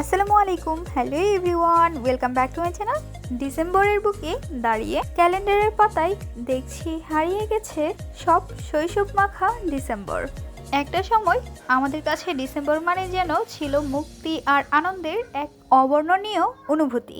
আসসালামু আলাইকুম। Hello everyone welcome back to my channel ডিসেম্বরের বুকে দাঁড়িয়ে ক্যালেন্ডারের পাতায় দেখছি হারিয়ে গেছে সব শৈশব মাখা ডিসেম্বর। একটা সময় আমাদের কাছে ডিসেম্বর মানে যেন ছিল মুক্তি আর আনন্দের এক অবর্ণনীয় অনুভূতি।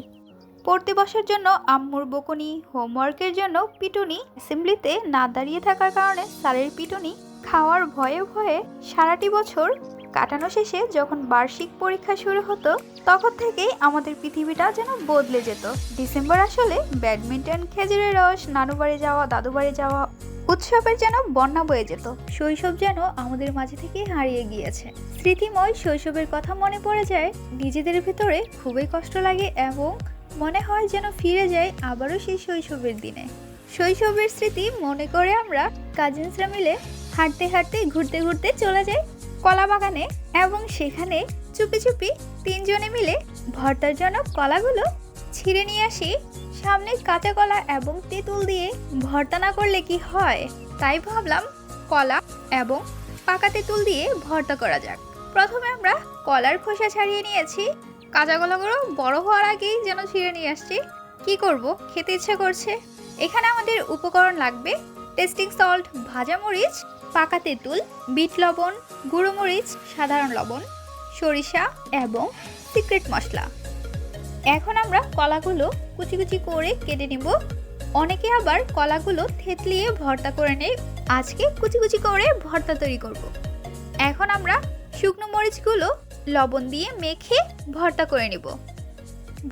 পড়তে বসার জন্য আম্মুর বকুনি, হোমওয়ার্কের জন্য পিটুনি, অ্যাসেম্বলিতে না দাঁড়িয়ে থাকার কারণে স্যারের পিটুনি খাওয়ার ভয়ে ভয়ে সারাটি বছর কাটানো শেষে যখন বার্ষিক পরীক্ষা শুরু হতো, তখন থেকেই আমাদের পৃথিবীটা যেন বদলে যেত। ডিসেম্বর আসলে ব্যাডমিন্টন, খেজুরের রস, নানু বাড়ি যাওয়া, দাদু বাড়ি যাওয়া, উৎসবের যেন বন্যা বয়ে যেত। শৈশব যেন আমাদের মাঝে থেকে হারিয়ে গিয়েছে। স্মৃতিময় শৈশবের কথা মনে পড়ে যায়, নিজেদের ভিতরে খুবই কষ্ট লাগে এবং মনে হয় যেন ফিরে যায় আবারও সেই শৈশবের দিনে। শৈশবের স্মৃতি মনে করে আমরা কাজিনসরা মিলে হাঁটতে হাঁটতে, ঘুরতে ঘুরতে চলে যাই কলা বাগানে এবং সেখানে চুপি চুপি তিনজনে মিলে ভর্তার জন্য কলাগুলো ছিঁড়ে নিয়ে আসি। সামনে কাঁচা কলা এবং তেঁতুল দিয়ে ভর্তা না করলে কি হয়? তাই ভাবলাম কলা এবং পাকা তেঁতুল দিয়ে ভর্তা করা যাক। প্রথমে আমরা কলার খোসা ছাড়িয়ে নিয়েছি। কাঁচা কলাগুলো বড় হওয়ার আগেই যেন ছিঁড়ে নিয়ে আসছি। কি করব? খেতে ইচ্ছা করছে। এখানে আমাদের উপকরণ লাগবে টেস্টিং সল্ট, ভাজা মরিচ, পাকা তেঁতুল, বিট লবণ, গুঁড়ো মরিচ, সাধারণ লবণ, সরিষা এবং সিক্রেট মশলা। এখন আমরা কলাগুলো কুচি কুচি করে কেটে নেব। অনেকে আবার কলাগুলো থেতলিয়ে ভর্তা করে নেয় আজকে কুচি কুচি করে ভর্তা তৈরি করব। এখন আমরা শুকনো মরিচগুলো লবণ দিয়ে মেখে ভর্তা করে নেব।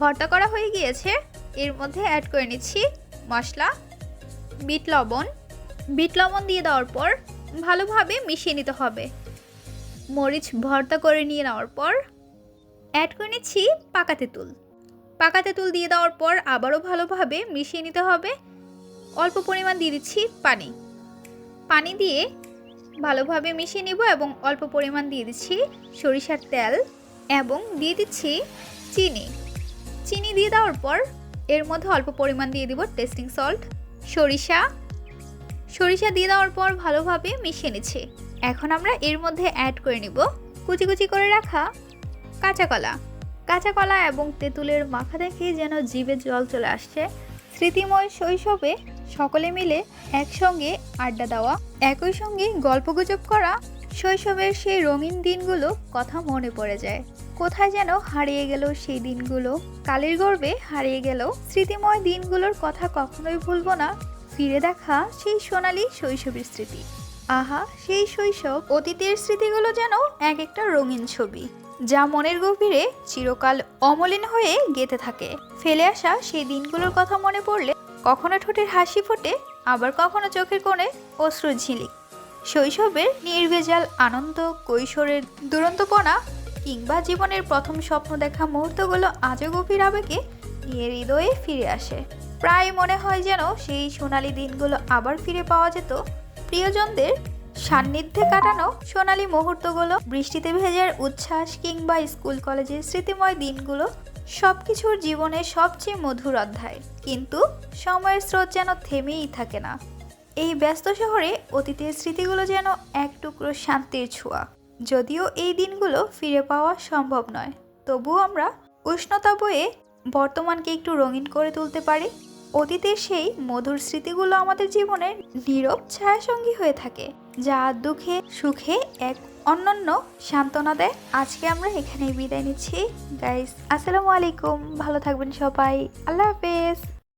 ভর্তা করা হয়ে গিয়েছে। এর মধ্যে অ্যাড করে নিচ্ছি মশলা, বিট লবণ বিট লবণ দিয়ে দেওয়ার পর ভালোভাবে মিশিয়ে নিতে হবে। মরিচ ভর্তা করে নিয়ে নেওয়ার পর অ্যাড করে নিচ্ছি পাকা তেঁতুল। পাকা তেঁতুল দিয়ে দেওয়ার পর আবারও ভালোভাবে মিশিয়ে নিতে হবে। অল্প পরিমাণ দিয়ে দিচ্ছি পানি। পানি দিয়ে ভালোভাবে মিশিয়ে নিব এবং অল্প পরিমাণ দিয়ে দিচ্ছি সরিষার তেল এবং দিয়ে দিচ্ছি চিনি। চিনি দিয়ে দেওয়ার পর এর মধ্যে অল্প পরিমাণ দিয়ে দিব টেস্টিং সল্ট, সরিষা সরিষা দিয়ে দেওয়ার পর ভালোভাবে মিশিয়ে নিচ্ছি। এখন আমরা এর মধ্যে অ্যাড করে নিব কুচি কুচি করে রাখা কাঁচা কলা। কাঁচা কলা এবং তেঁতুলের মাখা দেখে যেন জিভে জল চলে আসছে, স্মৃতিময় শৈশবে সকলে মিলে একসঙ্গে আড্ডা দেওয়া, একই সঙ্গে গল্পগুজব করা শৈশবের সেই রঙিন দিনগুলো কথা মনে পড়ে যায়। কোথায় যেন হারিয়ে গেল সেই দিনগুলো, কালের গর্বে হারিয়ে গেল স্মৃতিময় দিনগুলোর কথা কখনোই ভুলবো না। ফিরে দেখা সেই সোনালি শৈশবের স্মৃতি। আহা, সেই শৈশব অতীতের স্মৃতিগুলো যেন এক একটা রঙিন ছবি, যা মনের গভীরে চিরকাল অমলিন হয়ে গেঁথে থাকে। ফেলে আসা সেই দিনগুলোর কথা মনে পড়লে কখনো ঠোঁটের হাসি ফোটে, আবার কখনো চোখের কোণে অশ্রু ঝিলিক। শৈশবের নির্ভেজাল আনন্দ, কৈশোরের দুরন্তপনা কিংবা জীবনের প্রথম স্বপ্ন দেখা মুহূর্তগুলো আজও গভীর আবেগে নিয়ে হৃদয়ে ফিরে আসে। প্রায় মনে হয় যেন সেই সোনালি দিনগুলো আবার ফিরে পাওয়া যেত। প্রিয়জনদের সান্নিধ্যে কাটানো সোনালি মুহূর্তগুলো, বৃষ্টিতে ভেজার উচ্ছ্বাস কিংবা স্কুল কলেজের স্মৃতিময় দিনগুলো সব কিছুর জীবনের সবচেয়ে মধুর অধ্যায়। কিন্তু সময়ের স্রোত যেন থেমেই থাকে না। এই ব্যস্ত শহরে অতীতের স্মৃতিগুলো যেন এক টুকরো শান্তির ছোঁয়া। যদিও এই দিনগুলো ফিরে পাওয়া সম্ভব নয়, তবুও আমরা উষ্ণতা বয়ে বর্তমানকে একটু রঙিন করে তুলতে পারি। অতীতের সেই মধুর স্মৃতিগুলো আমাদের জীবনের নীরব ছায়াসঙ্গী হয়ে থাকে, যা দুঃখে, সুখে এক অন্যান্য সান্ত্বনা দেয়। আজকে আমরা এখানেই বিদায় নিচ্ছি। গাইস আসসালামু আলাইকুম। ভালো থাকবেন সবাই। আল্লাহ হাফেজ।